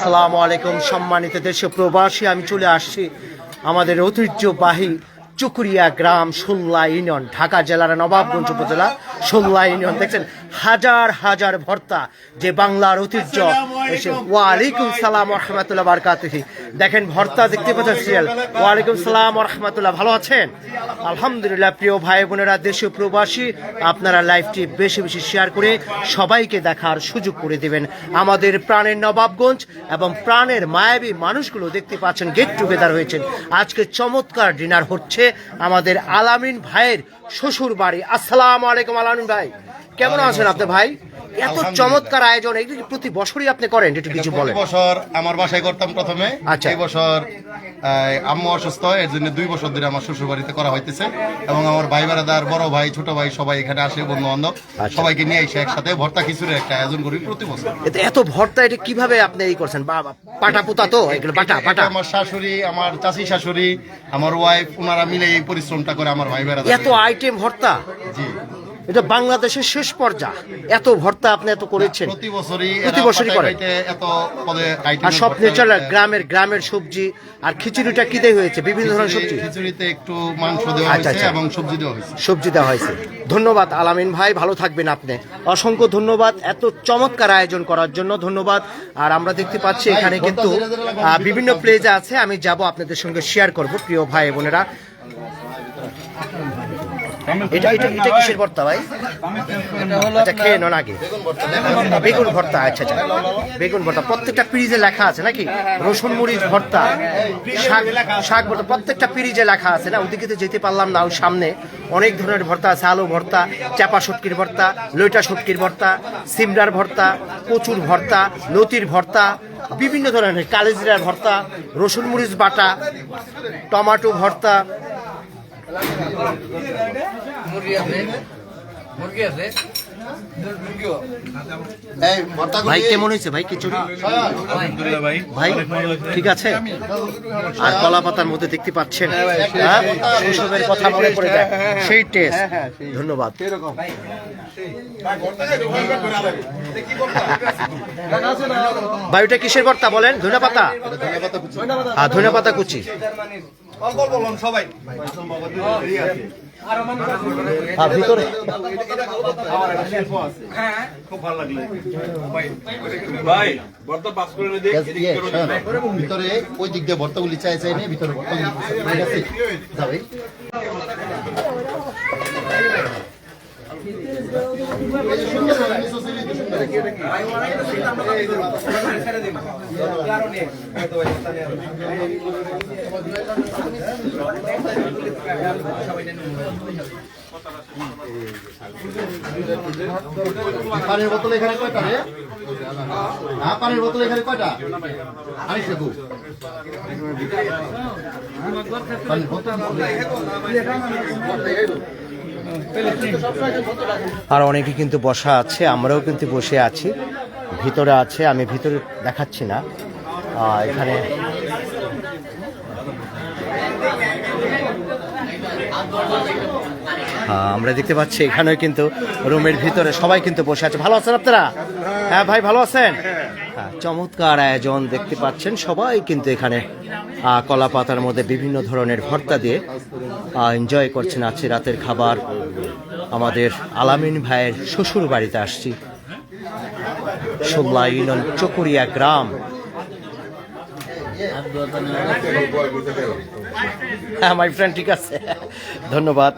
আসসালামু আলাইকুম, সম্মানিত দেশে প্রবাসী। আমি চলে আসছি আমাদের ঐতিহ্যবাহী চুকুরিয়া গ্রাম সুল্লা ইউনিয়ন, ঢাকা জেলার নবাবগঞ্জ উপজেলা। সোল্লা ইউনিয়ন, দেখছেন? হাজার হাজার ভর্তা যে বাংলার ঐতিহ্য। ওয়ালাইকুম সালাম রহমতুল্লাহ বারকাতুহি। দেখেন, ভর্তা দেখতে পাচ্ছেন সিরিয়াল। ওয়ালাইকুম সালাম রহমতুল্লাহ, ভালো আছেন? আলহামদুলিল্লাহ, প্রিয় ভাই বোনেরা, দেশীয় প্রবাসী, আপনারা লাইভটি বেশি বেশি শেয়ার করে সবাইকে দেখার সুযোগ করে দেবেন। আমাদের প্রাণের নবাবগঞ্জ এবং প্রাণের মায়াবী মানুষগুলো দেখতে পাচ্ছেন গেট টুগেদার হয়েছেন। আজকে চমৎকার ডিনার হচ্ছে আমাদের আলামিন ভাইয়ের শ্বশুর বাড়ি আসসালামু আলাইকুম ভাই কেমন আছেন আপনি ভাই? এত চমৎকার আয়োজন এগুলো কি প্রতি বছরই আপনি করেন একটু কিছু বলেন। বছর আমার বাসায় করতাম প্রথমে। আচ্ছা। এই বছর আম্মু অসুস্থ এর জন্য দুই বছর ধরে আমার শ্বশুর বাড়িতে করা হইতেছে এবং আমার ভাই বেড়াদার বড় ভাই ছোট ভাই সবাই এখানে আসে বন্ধু বান্ধব আচ্ছা। সবাইকে নিয়ে এসে একসাথে ভর্তা খিচুড়ির একটা আয়োজন করি প্রতি বছর। এত ভর্তা এটা কীভাবে আপনি এই করছেন? পাটা পুতা তো? এগুলো বাটা বাটা আমার শাশুড়ি আমার চাচি শাশুড়ি আমার ওয়াইফ ওনারা মিলে এই পরিশ্রমটা করে আমার ভাই বেড়াদার এত আইটেম ভর্তা? জি। এটা বাংলাদেশের শেষ পর্যায়ে। এত ভর্তা আপনি এত করেছেন। প্রতি বছরই করেন। আইটেম আর সব ন্যাচারাল গ্রামের গ্রামের সবজি আর খিচুড়িটা কি দিয়ে হয়েছে? বিভিন্ন ধরনের সবজি। খিচুড়িতে একটু মাংস দেওয়া আচ্ছা, হয়েছে আচ্ছা। এবং সবজি দেওয়া হয়েছে। সবজি দেওয়া হয়েছে। ধন্যবাদ আলামিন ভাই ভালো থাকবেন আপনি। অসংখ্য ধন্যবাদ এত চমৎকার আয়োজন করার জন্য ধন্যবাদ। আর আমরা দেখতে পাচ্ছি এখানে কিন্তু বিভিন্ন প্লেজ আছে আমি যাব আপনাদের সঙ্গে শেয়ার করব প্রিয় ভাই বোনেরা। এটা এটা এটা কিসের ভর্তা ভাই? আচ্ছা খেয়ে নন আগে। বেগুন ভর্তা আচ্ছা আচ্ছা। বেগুন ভর্তা প্রত্যেকটা পিরিজে লেখা আছে নাকি? রসুন মরিচ ভর্তা শাক শাক ভর্তা প্রত্যেকটা পিরিজে লেখা আছে না? ওদিকে তো যেতে পারলাম না ওই সামনে অনেক ধরনের ভর্তা আছে। আলু ভর্তা চাপা শুটকির ভর্তা লইটা শুটকির ভর্তা সিমডার ভর্তা কচুর ভর্তা লতির ভর্তা বিভিন্ন ধরনের কালিজিরার ভর্তা রসুন মরিচ বাটা টমাটো ভর্তা মুরগি আছে ভাই কেমন হয়েছে? ভাই খিচুড়ি? ভাই। ঠিক আছে? আর কলা পাতার মধ্যে দেখতে পাচ্ছেন হ্যাঁ? শৈশবের কথা মনে পড়ে যায়। সেই টেস্ট। ধন্যবাদ। ভাই ওটা কিসের ভর্তা বলেন? ধনে পাতা ধন্যবাদ কুচি। আর ধনে পাতা কুচি আর ভিতরে? দেখ ইয়ে, ভিতরে ওই দিক দিয়ে ভর্তাগুলি চাই চাই নিয়ে ভিতরে ভর্তাগুলি। ঠিক আছে? যাবে পানির বোতল এখানে কয়টা রে? হ্যাঁ পানির বোতল এখানে কয়টা? আনিস দেখু পানির বোতল। আর অনেকে কিন্তু বসা আছে, আমরাও কিন্তু বসে আছি। ভিতরে আছে, আমি ভিতরে দেখাচ্ছি না। এখানে আমরা দেখতে পাচ্ছি এখানেও কিন্তু রুমের ভিতরে সবাই কিন্তু বসে আছে। ভালো আছেন আপনারা? হ্যাঁ ভাই, ভালো আছেন? চমৎকার আয়োজন দেখতে পাচ্ছেন সবাই কিন্তু এখানে। কলা পাতার মধ্যে বিভিন্ন ধরনের ভর্তা দিয়ে এনজয় করছেন আছে রাতের খাবার। আমাদের আলামিন ভাইয়ের শ্বশুর বাড়িতে আসছি। সোল্লা ইউনিয়ন চকুরিয়া গ্রাম। হ্যাঁ মাই ফ্রেন্ড ঠিক আছে। ধন্যবাদ।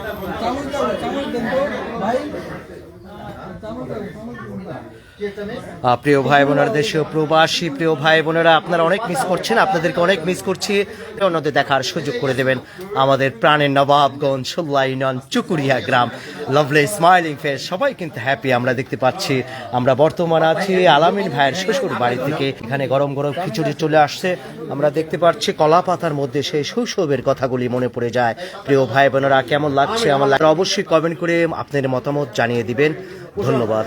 আহ, প্রিয় ভাই বোনেরা, দেশীয় প্রবাসী প্রিয় ভাই বোনেরা, আপনারা অনেক মিস করছেন, আপনাদেরকে অনেক মিস করছি। অন্যদের দেখার সুযোগ করে দেবেন আমাদের প্রাণের নবাবগঞ্জ সোল্লা ইউনিয়ন চুকুরিয়া গ্রাম। লাভলি স্মাইলিং ফেস সবাই কিন্তু হ্যাপি আমরা দেখতে পাচ্ছি। আমরা বর্তমান আছি আলামিন ভাইয়ের শ্বশুর বাড়ি থেকে। এখানে গরম গরম খিচুড়ি চলে আসছে। আমরা দেখতে পাচ্ছি কলা পাতার মধ্যে সেই শৈশবের কথাগুলি মনে পড়ে যায়। প্রিয় ভাই বোনেরা, কেমন লাগছে? আমার অবশ্যই কমেন্ট করে আপনাদের মতামত জানিয়ে দিবেন। ধন্যবাদ।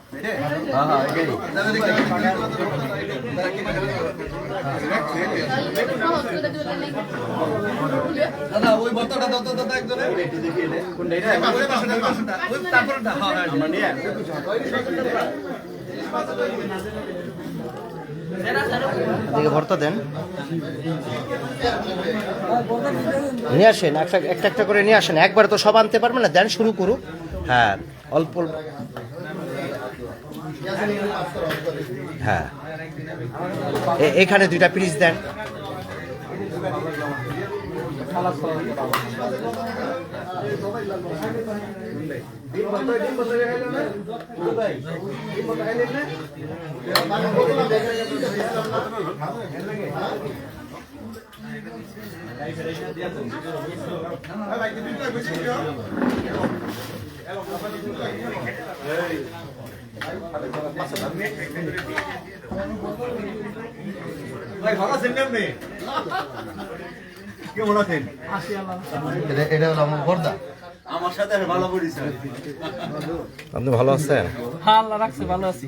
ভর্তা দেন নিয়ে আসেন একটা একটা করে নিয়ে আসেন। একবার তো সব আনতে পারবেন না, দেন শুরু করুক। হ্যাঁ অল্প হ্যাঁ। এখানে দুইটা পিস দেন। কেমনে কেমন আছেন এটা এটা হলো আমার ভর্তা আমার সাথে ভালো পরিচয় আপনি ভালো আছেন? হ্যাঁ আল্লাহ রাখছে ভালো আছি।